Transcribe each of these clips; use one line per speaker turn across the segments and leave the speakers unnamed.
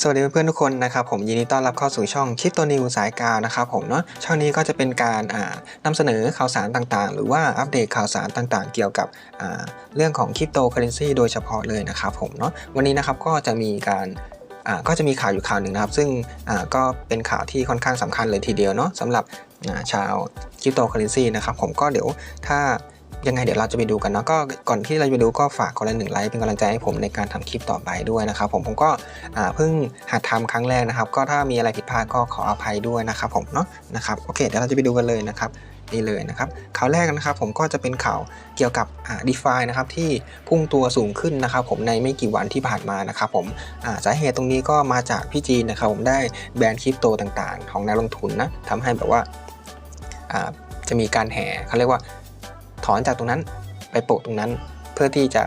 สวัสดีเพื่อนๆทุกคนนะครับผมยินดีต้อนรับเข้าสู่ช่องคลิปตัวนิวสายกาวนะครับผมเนาะช่องนี้ก็จะเป็นการอ่านำเสนอข่าวสารต่างๆ หรือว่าอัปเดตข่าวสารต่างๆ เกี่ยวกับเรื่องของคริปโตเคอเรนซีโดยเฉพาะเลยนะครับผมเนาะวันนี้นะครับก็จะมีการก็จะมีข่าวอยู่ข่าวหนึ่งนะครับ ซึ่งก็เป็นข่าวที่ค่อนข้างสำคัญเลยทีเดียวเนาะสำหรับชาวคริปโตเคอเรนซีนะครับผมก็เดี๋ยวถ้า ยังไงเดี๋ยวเราจะไปดูกันเนาะก็ก่อนที่เราจะไปดูก็ฝากคนละหนึ่งไลค์เป็นกำลังใจให้ผมในการทำคลิปต่อไปด้วยนะครับผมผมก็เพิ่งหัดทำครั้งแรกนะครับ ก็ถ้ามีอะไรผิดพลาดก็ขออภัยด้วยนะครับผมเนาะนะครับโอเคเดี๋ยวเราจะไปดูกันเลยนะครับนี่เลยนะครับข่าวแรกนะครับผมก็จะเป็นข่าวเกี่ยวกับดีฟานะครับที่พุ่งตัวสูงขึ้นนะครับผมในไม่กี่วันที่ผ่านมานะครับผมสาเหตุตรงนี้ก็มาจากพี่จีนนะครับผมได้แบนคริปโตต่างๆ ของนักลงทุนนะทำให้แบบว่าจะมีการแห่เขาเรียกว่า ถอนจากตรงนั้นไปโปะตรงนั้น เพื่อที่จะ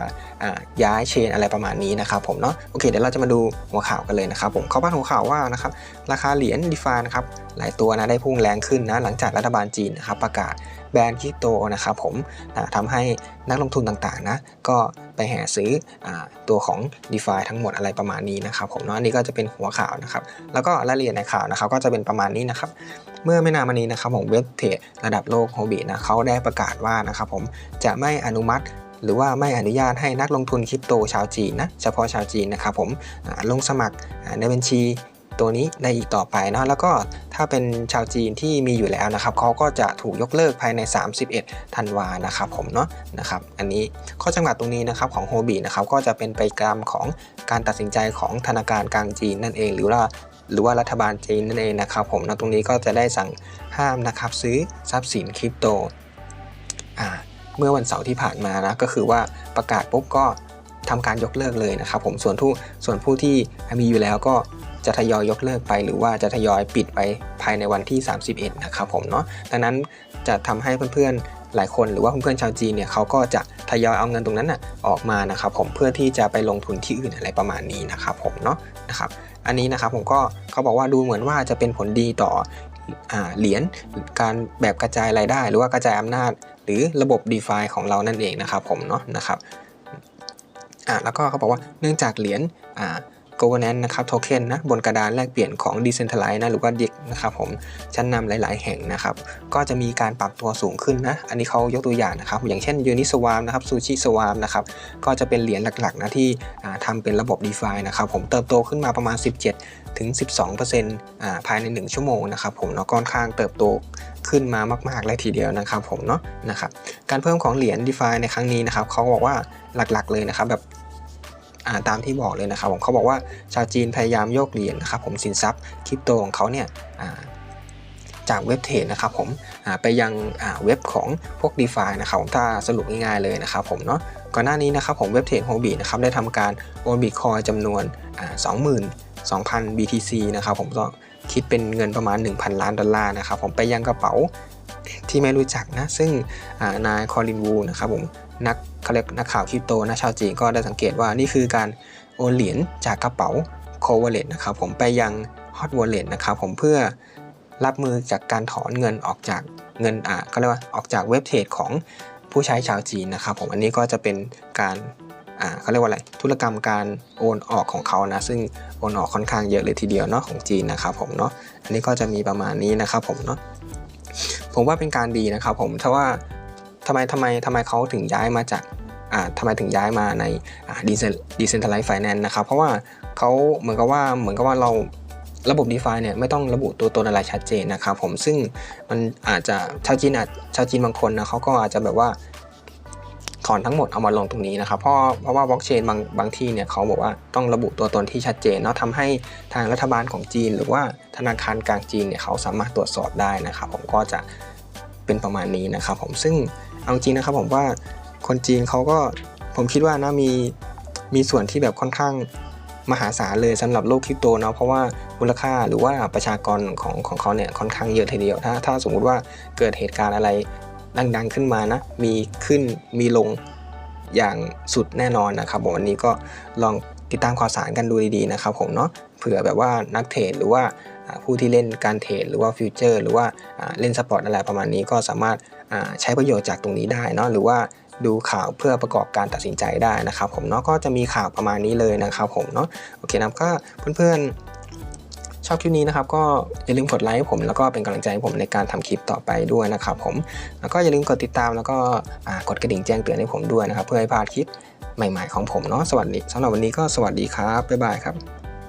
ย้ายเชนอะไรประมาณนี้นะครับผมเนาะโอเคเดี๋ยวเราจะมาดูหัวข่าวกันเลยนะครับผมเขาบ้านหัวข่าวว่านะครับราคาเหรียญดีฟานะครับหลายตัวนะได้พุ่งแรงขึ้นนะหลังจากรัฐบาลจีนนะครับประกาศแบนคริปโตนะครับผมนะทำให้นักลงทุนต่างๆนะก็ไปแห่ซื้ออตัวของ d e f าทั้งหมดอะไรประมาณนี้นะครับผมเนาะนนี้ก็จะเป็นหัวข่าวนะครับแล้วก็รายละเอียดในข่าวนะครับก็จะเป็นประมาณนี้นะครับเมื่อไม่นานมานี้นะครับผมเว็บเทรดระดับโลกโฮบินะเขาได้ประกาศว่านะครับผมจะไม่อนุมัติ หรือว่าไม่อนุญาตให้นักลงทุนคริปโตชาวจีนนะเฉพาะชาวจีนนะครับผมลงสมัครในบัญชีตัวนี้ได้อีกต่อไปนะแล้วก็ถ้าเป็นชาวจีนที่มีอยู่แล้วนะครับเขาก็จะถูกยกเลิกภายใน 31 ธันวานะครับผมเนาะนะครับอันนี้ข้อจำกัดตรงนี้นะครับของโฮบินะครับก็จะเป็นไปตามของการตัดสินใจของธนาคารกลางจีนนั่นเอง หรือว่าหรือว่ารัฐบาลจีนนั่นเองนะครับผมนะตรงนี้ก็จะได้สั่งห้ามนะครับซื้อทรัพย์สินคริปโตอ่า เมื่อวันเสาร์ที่ผ่านมานะก็คือว่าประกาศปุ๊บก็ทำการยกเลิกเลยนะครับผมส่วนผู้ส่วนผู้ที่มีอยู่แล้วก็จะทยอยยกเลิกไป หรือว่าจะทยอยปิดไปภายในวันที่ 31 นะครับผมเนาะดังนั้นจะทำให้เพื่อนๆหลายคนหรือว่าเพื่อนๆชาวจีนเนี่ยเขาก็จะทยอยเอาเงินตรงนั้นน่ะออกมานะครับผมเพื่อที่จะไปลงทุนที่อื่นอะไรประมาณนี้นะครับผมเนาะนะครับอันนี้นะครับผมก็เขาบอกว่าดูเหมือนว่าจะเป็นผลดีต่อ เหรียญการแบบกระจายรายได้ หรือว่ากระจายอำนาจ หรือระบบ d e f าของเรานั่นเองนะครับผมเนาะนะครับอ่าแล้วก็เขาบอกว่าเนื่องจากเหรียญอ่า governance นะครับโทเค็นนะบนกระดานแลกเปลี่ยนของ decentralized นะหรือว่า DIC นะครับผมชั้นนำหลาย ๆ แห่งนะครับ ก็จะมีการปรับตัวสูงขึ้นนะ อันนี้เขายกตัวอย่างนะครับ อย่างเช่น Uniswap นะครับ Sushi Swap นะครับ ก็จะเป็นเหรียญหลัก ๆ นะที่ทำเป็นระบบ d e f i นะครับ ผมเติบโตขึ้นมาประมาณ 17 ถึง 12%อ่าภายใน 1 ชั่วโมงนะครับผมเนาะค่อนข้างเติบโตขึ้นมามาก ๆ เลยทีเดียวนะครับผมเนาะนะครับการเพิ่มของเหรียญ d e f i ในครั้งนี้นะครับเขาบอกว่าหลัก ๆ เลยนะครับแบบ ตามที่บอกเลยนะครับผมเขาบอกว่าชาวจีนพยายามโยกเหรียญนะครับผมสินทรัพย์คริปโตของเขาเนี่ยจากเว็บเทรดนะครับผมไปยังเว็บของพวก d e f i นะครับผมถ้าสรุปง่ายๆเลยนะครับผมเนาะก่อนหน้านี้นะครับผมเว็บเทรดโฮบีนะครับได้ทำการโอนบิตคอยจำนวน 22,000 BTC นะครับผมก็คิดเป็นเงินประมาณ 1,000 ล้านดอลลาร์นะครับผมไปยังกระเป๋าที่ไม่รู้จักนะ ซึ่งนายคอลินวูนะครับผมนัก เขาเรียกนักข่าวคริปโตนะชาวจีนก็ได้สังเกตว่านี่คือการโอนเหรียญจากกระเป๋า c o w a l l e t นะครับผมไปยัง Hot Wallet นะครับผมเพื่อรับมือจากการถอนเงินออกจากเงินอ่าก็เรียกว่าออกจากเว็บเทรดของผู้ใช้ชาวจีนนะครับผมอันนี้ก็จะเป็นการอ่าเขาเรียกว่าอะไรธุรกรรมการโอนออกของเขานะ ซึ่งโอนออกค่อนข้างเยอะเลยทีเดียวเนาะของจีนนะครับผมเนาะอันนี้ก็จะมีประมาณนี้นะครับผมเนาะผมว่าเป็นการดีนะครับผมถ้าว่า ทำไมทำไมทำไมเขาถึงย้ายมาจากอ่าทำไมถึงย้ายมาในอ่า decentralized finance นะครับ เพราะว่าเขาเหมือนกับว่าเหมือนกับว่าเราระบบ d e f i เนี่ยไม่ต้องระบุตัวตนอะไรชัดเจนนะครับผมซึ่งมันอาจจะชาวจีนอาจชาวจีนบางคนนะเขาก็อาจจะแบบว่าถอนทั้งหมดเอามาลงตรงนี้นะครับเพราะเพราะว่าบล็อกเชนบางบางที่เนี่ยเขาบอกว่าต้องระบุตัวตนที่ชัดเจนเนาะทำให้ทางรัฐบาลของจีน หรือว่าธนาคารกลางจีนเนี่ยเขาสามารถตรวจสอบได้นะครับผมก็จะ เป็นประมาณนี้นะครับผมซึ่งเอาจริงนะครับผมว่าคนจีนเขาก็ผมคิดว่านะมีมีส่วนที่แบบค่อนข้างมหาศาลเลยสำหรับโลกคริปโตเนาะเพราะว่ามูลค่าหรือว่าประชากรของของเขาเนี่ยค่อนข้างเยอะทีเดียวถ้าถ้าสมมุติว่าเกิดเหตุการณ์อะไรดังๆขึ้นมานะ มีขึ้นมีลงอย่างสุดแน่นอนนะครับผมวันนี้ก็ลองติดตามข่าวสารกันดูดีๆนะครับผมเนาะเผื่อแบบว่านักเทรดหรือว่า ผู้ที่เล่นการเทรดหรือว่าฟิวเจอร์หรือว่าเล่นสปอร์ตอะไรประมาณนี้ก็สามารถใช้ประโยชน์จากตรงนี้ได้เนาะหรือว่าดูข่าวเพื่อประกอบการตัดสินใจได้นะครับ ผมเนาะก็จะมีข่าวประมาณนี้เลยนะครับ ผมเนาะโอเคนะครับก็เพื่อนๆชอบคลิปนี้นะครับ ก็อย่าลืมกดไลค์ให้ผมแล้วก็เป็นกำลังใจให้ผมในการทำคลิปต่อไปด้วยนะครับ ผมแล้วก็อย่าลืมกดติดตามแล้วก็กดกระดิ่งแจ้งเตือนให้ผมด้วยนะครับ เพื่อให้พลาดคลิปใหม่ ๆของผมเนาะสวัสดีสำหรับวันนี้ก็สวัสดีครับบ๊ายบายครับ